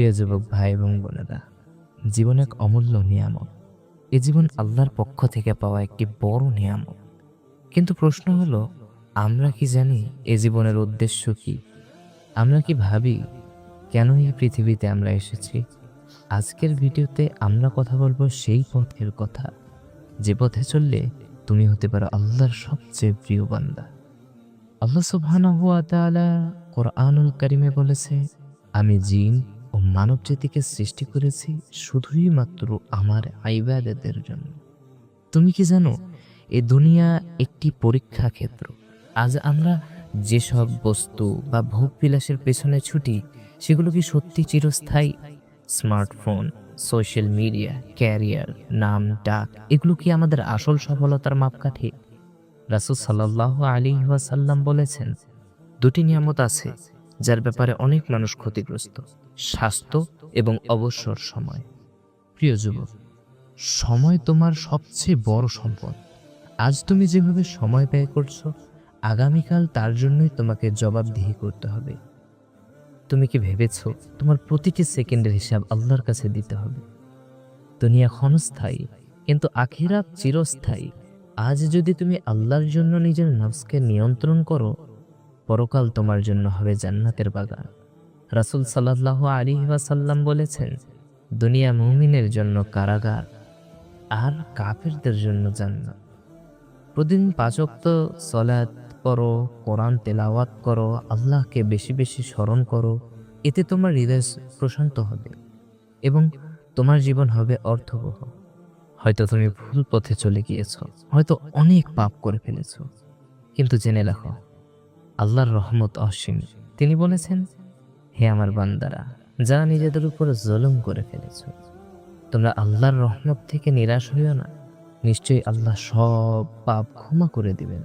প্রিয় যুবক ভাই এবং বোনেরা, জীবন এক অমূল্য নিয়ামক এ জীবন আল্লাহর পক্ষ থেকে পাওয়া একটি বড় নিয়ামক কিন্তু প্রশ্ন হলো, আমরা কি জানি এ জীবনের উদ্দেশ্য কি? আমরা কি ভাবি, কেন এই পৃথিবীতে আমরা এসেছি? আজকের ভিডিওতে আমরা কথা বলব সেই পথের কথা, যে পথে চললে তুমি হতে পারো আল্লাহর সবচেয়ে প্রিয় বান্দা। আল্লাহ সুবহানাহু ওয়া তাআলা কোরআনুল কারিমে বলেছে, আমি জিন মানব জাতিকে সৃষ্টি করেছি শুধুই মাত্র আমার আইবাদতের জন্য। তুমি কি জানো, এ দুনিয়া একটি পরীক্ষা ক্ষেত্র। আজ আমরা যেসব বস্তু বা ভোগ বিলাসের পেছনে ছুটি, সেগুলো কি সত্যি চিরস্থায়ী? স্মার্টফোন, সোশ্যাল মিডিয়া, ক্যারিয়ার, নাম, ডাক, এগুলো কি আমাদের আসল সফলতার মাপকাঠি? রাসুল সাল্লাহ আলী ওয়াসাল্লাম বলেছেন, দুটি নিয়ামত আছে যার ব্যাপারে অনেক মানুষ ক্ষতিগ্রস্ত। স্বাস্থ্য এবং অবসর সময়। প্রিয় যুবক, সময় তোমার সবচেয়ে বড় সম্পদ। আজ তুমি যেভাবে সময় ব্যয় করছ, আগামীকাল তার জন্যই তোমাকে জবাবদিহি করতে হবে। তুমি কি ভেবেছো, তোমার প্রতিটি সেকেন্ডের হিসাব আল্লাহর কাছে দিতে হবে? দুনিয়া ক্ষণস্থায়ী, কিন্তু আখিরাত চিরস্থায়ী। আজ যদি তুমি আল্লাহর জন্য নিজের নফসকে নিয়ন্ত্রণ করো পরকাল তোমার জন্য হবে জান্নাতের বাগান। রাসুল সাল্লাহ আলী ওয়াসাল্লাম বলেছেন, দুনিয়া মুমিনের জন্য কারাগার আর কাফেরদের জন্য জান্নাত। প্রতিদিন পাঁচক্ত সলাৎ করো কোরআন তেলাওয়াত করো, আল্লাহকে বেশি বেশি স্মরণ করো, এতে তোমার হৃদয় প্রশান্ত হবে এবং তোমার জীবন হবে অর্থবহ। হয়তো তুমি ভুল পথে চলে গিয়েছো, হয়তো অনেক পাপ করে ফেলেছো, কিন্তু জেনে রাখো আল্লাহর রহমত অসীম। তিনি বলেছেন, হে আমার বান্দারা, যারা নিজেদের উপর জলম করে ফেলেছ, তোমরা আল্লাহর রহমত থেকে নিরাশ হইও না। নিশ্চয়ই আল্লাহ সব পাপ ক্ষমা করে দিবেন।